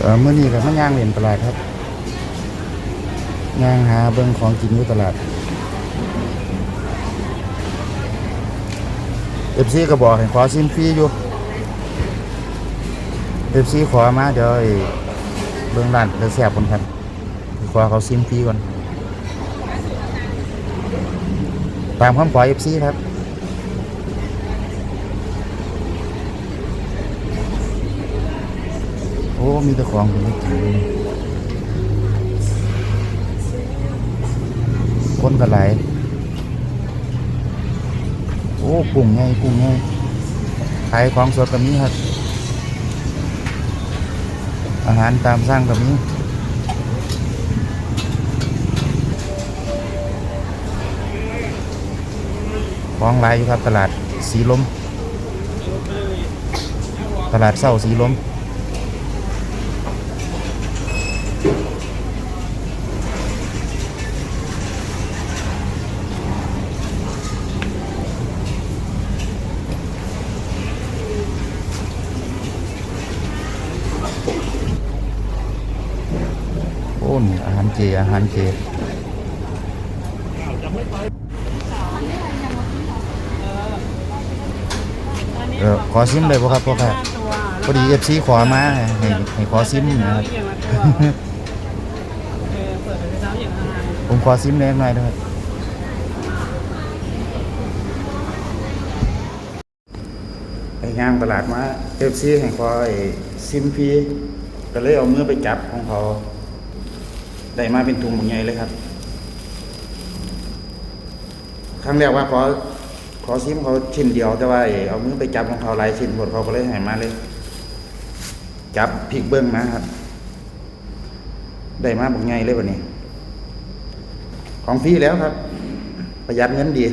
เออมื่อนี้ก็มาย่างเล่นตลาดครับย่างหาเบิ่งของกินอยู่ตลาดเอฟซีก็บอกให้ขอซิมฟรีอยู่เอฟซีขอมาเดี๋ยวไอ้เบิ่งร้านเดี๋ยวแซ่บคนครับขอเขาซิมฟรีก่อน ตามคำขอเอฟซีครับ โอ้ มีแต่ของผมไม่กินเลยคนกระไหลายโอ้ปุ่งไงปุ่งไงขายของสดกับนี้ครับ อาหารตามสั่งกับนี้ของหลายอยู่ครับตลาดสีลม ตลาดเศร้าสีลม อ้นอาหารเจ อาหารเจเออขอซิมเลยบ่อครับพ่อครับพอดีเอฟซีขอมาให้ให้ขอซิมนะครับผมขอซิมเล็กหน่อยนะครับไปย่างตลาดมาเอฟซีให้ขอไอ้ซิมฟรีก็เลยเอามือไปจับของเขา ได้มาเป็นถุงใหญ่เลยครับ ครั้งแรกว่าขอขอซิมเขาชิ้นเดียวแต่ว่าไอ้เอามือไปจับของเขาหลายชิ้นหมดเขาก็เลยให้มาเลย จับพริกเบิ้งมาครับ ได้มาบอกใหญ่เลยวันนี้ ของฟรีแล้วครับ ประหยัดเงินดี